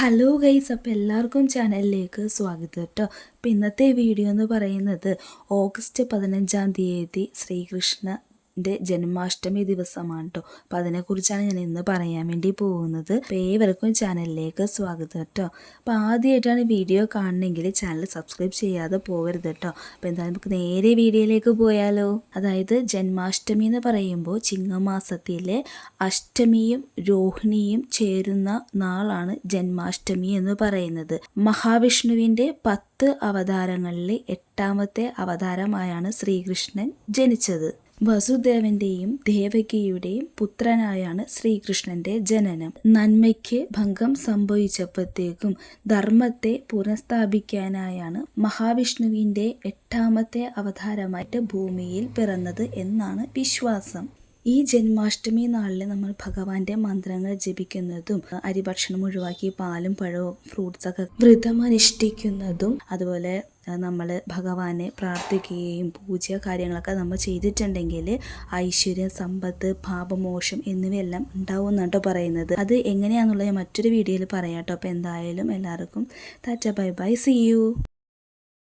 Hello guys അപ്പോൾ എല്ലാവർക്കും ചാനലിലേക്ക് സ്വാഗതം കേട്ടോ അപ്പോൾ ഇന്നത്തെ വീഡിയോ എന്ന് പറയുന്നത് ഓഗസ്റ്റ് പതിനഞ്ചാം തീയതി ശ്രീകൃഷ്ണന്റെ ജന്മാഷ്ടമി ദിവസമാണ് കേട്ടോ അപ്പം അതിനെക്കുറിച്ചാണ് ഞാൻ ഇന്ന് പറയാൻ വേണ്ടി പോകുന്നത്. ഏവർക്കും ചാനലിലേക്ക് സ്വാഗതം കേട്ടോ അപ്പോൾ ആദ്യമായിട്ടാണ് വീഡിയോ കാണണമെങ്കിൽ ചാനൽ സബ്സ്ക്രൈബ് ചെയ്യാതെ പോകരുത് കേട്ടോ അപ്പോൾ എന്തായാലും നമുക്ക് നേരെ വീഡിയോയിലേക്ക് പോയാലോ. അതായത് ജന്മാഷ്ടമി എന്ന് പറയുമ്പോൾ ചിങ്ങമാസത്തിലെ അഷ്ടമിയും രോഹിണിയും ചേരുന്ന നാളാണ് ജന്മാഷ്ടമി എന്ന് പറയുന്നത്. മഹാവിഷ്ണുവിന്റെ പത്ത് അവതാരങ്ങളിലെ എട്ടാമത്തെ അവതാരമായാണ് ശ്രീകൃഷ്ണൻ ജനിച്ചത്. വസുദേവന്റെയും ദേവകിയുടെയും പുത്രനായാണ് ശ്രീകൃഷ്ണന്റെ ജനനം. നന്മയ്ക്ക് ഭംഗം സംഭവിച്ചപ്പോഴത്തേക്കും ധർമ്മത്തെ പുനഃസ്ഥാപിക്കാനായാണ് മഹാവിഷ്ണുവിന്റെ എട്ടാമത്തെ അവതാരമായിട്ട് ഭൂമിയിൽ പിറന്നത് എന്നാണ് വിശ്വാസം. ഈ ജന്മാഷ്ടമി നാളിൽ നമ്മൾ ഭഗവാന്റെ മന്ത്രങ്ങൾ ജപിക്കുന്നതും അരിഭക്ഷണം ഒഴിവാക്കി പാലും പഴവും ഫ്രൂട്ട്സൊക്കെ വ്രതം അനുഷ്ഠിക്കുന്നതും അതുപോലെ നമ്മൾ ഭഗവാനെ പ്രാർത്ഥിക്കുകയും പൂജ കാര്യങ്ങളൊക്കെ നമ്മൾ ചെയ്തിട്ടുണ്ടെങ്കിൽ ഐശ്വര്യം സമ്പത്ത് പാപമോഷം എന്നിവയെല്ലാം ഉണ്ടാവും എന്നാട്ടോ പറയുന്നത്. അത് എങ്ങനെയാണെന്നുള്ളത് മറ്റൊരു വീഡിയോയിൽ പറയാം കേട്ടോ അപ്പോൾ എന്തായാലും എല്ലാവർക്കും tata bye bye. See you